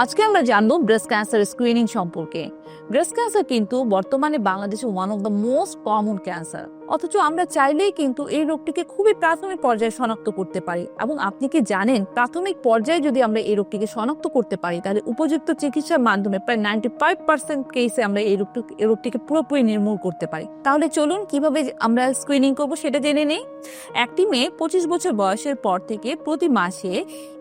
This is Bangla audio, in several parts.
আজকে আমরা জানব ব্রেস্ট ক্যান্সার স্ক্রিনিং সম্পর্কে। ব্রেস্ট ক্যান্সার কিন্তু বর্তমানে বাংলাদেশে one of the most common cancer অথচ আমরা চাইলেই কিন্তু এই রোগটিকে খুবই প্রাথমিক পর্যায়ে শনাক্ত করতে পারি। এবং আপনি কি জানেন, প্রাথমিক পর্যায়ে যদি আমরা এই রোগটিকে শনাক্ত করতে পারি, তাহলে উপযুক্ত চিকিৎসার মাধ্যমে প্রায় নাইনটি ফাইভ পার্সেন্ট কেসে আমরা এই রোগটি, এই রোগটিকে পুরোপুরি নির্মূল করতে পারি। তাহলে চলুন কীভাবে আমরা স্ক্রিনিং করব সেটা জেনে নেই। একটি মেয়ে পঁচিশ বছর বয়সের পর থেকে প্রতি মাসে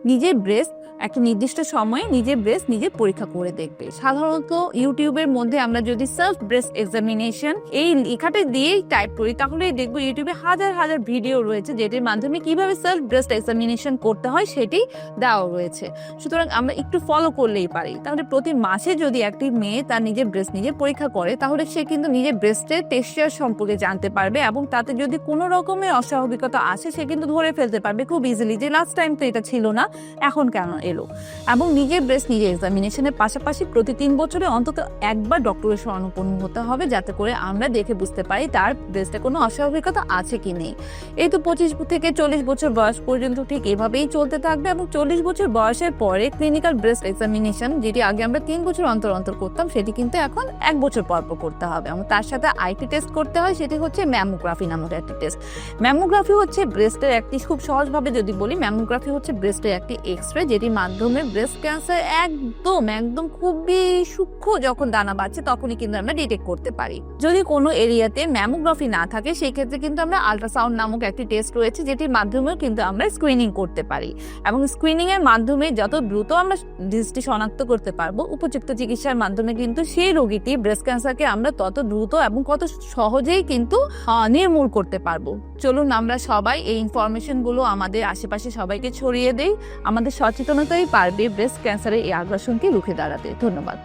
নিজের ব্রেস্ট একটা নির্দিষ্ট সময়ে নিজের ব্রেস্ট নিজে পরীক্ষা করে দেখবে। সাধারণত ইউটিউবের মধ্যে আমরা যদি সেলফ ব্রেস্ট এক্সামিনেশন এই লেখাটা দিয়েই টাইপ করি তাহলে দেখব ইউটিউবে হাজার হাজার ভিডিও রয়েছে, যেটির মাধ্যমে কীভাবে সেলফ ব্রেস্ট এক্সামিনেশন করতে হয় সেটি দেওয়া রয়েছে। সুতরাং আমরা একটু ফলো করলেই পারি। তাহলে প্রতি মাসে যদি একটি মেয়ে তার নিজের ব্রেস্ট নিজে পরীক্ষা করে, তাহলে সে কিন্তু নিজের ব্রেস্টের টেক্সচার সম্পর্কে জানতে পারবে এবং তাতে যদি কোনো রকমের অস্বাভাবিকতা আসে, সে কিন্তু ধরে ফেলতে পারবে খুব ইজিলি যে লাস্ট টাইম তো এটা ছিল না, এখন কেন এলো? এবং নিজের ব্রেস্ট নিজে এক্সামিনেশনের পাশাপাশি প্রতি তিন বছরে অন্তত একবার ডক্টরের শরণাপন্ন হতে হবে, যাতে করে আমরা দেখে বুঝতে পারি তার ব্রেস্টে কোনো অস্বাভাবিকতা আছে কি নেই? এই তো পঁচিশ থেকে চল্লিশ বছর বয়স পর্যন্ত ঠিক এভাবেই চলতে থাকবে এবং চল্লিশ বছর বয়সের পরে ক্লিনিক্যাল ব্রেস্ট এক্সামিনেশন যেটি আগে আমরা তিন বছর অন্তর অন্তর করতাম, সেটি কিন্তু এখন এক বছর পর করতে হবে। এবং তার সাথে আইটি টেস্ট করতে হয়, সেটি হচ্ছে ম্যামোগ্রাফি নামক একটি টেস্ট ম্যামোগ্রাফি হচ্ছে ব্রেস্টের একটি, খুব সহজভাবে যদি বলি ম্যামোগ্রাফি হচ্ছে ব্রেস্টের একটি এক্স রে যেটির মাধ্যমে ব্রেস্ট ক্যান্সার একদম একদম খুবই সূক্ষ্ম যখন দানা বাড়ছে, তখনই কিন্তু আমরা ডিটেক্ট করতে পারি। যদি কোনো এরিয়াতে ম্যামোগ্রাফি না থাকে, সেই ক্ষেত্রে কিন্তু আমরা আল্ট্রাসাউন্ড নামক একটি টেস্ট রয়েছে, যেটির মাধ্যমেও কিন্তু আমরা স্ক্রিনিং করতে পারি। এবং স্ক্রিনিং এর মাধ্যমে যত দ্রুত আমরা ডিজিজটি শনাক্ত করতে পারব, উপযুক্ত চিকিৎসার মাধ্যমে কিন্তু সেই রোগীটি ব্রেস্ট ক্যান্সারকে আমরা তত দ্রুত এবং কত সহজেই কিন্তু নির্মূল করতে পারব। চলুন আমরা সবাই এই ইনফরমেশনগুলো আমাদের আশেপাশে সবাইকে ছড়িয়ে দেই। আমাদের সচেতনতাই পারবে ব্রেস্ট ক্যান্সারের এই আগ্রাসনকে রুখে দাঁড়াতে। ধন্যবাদ।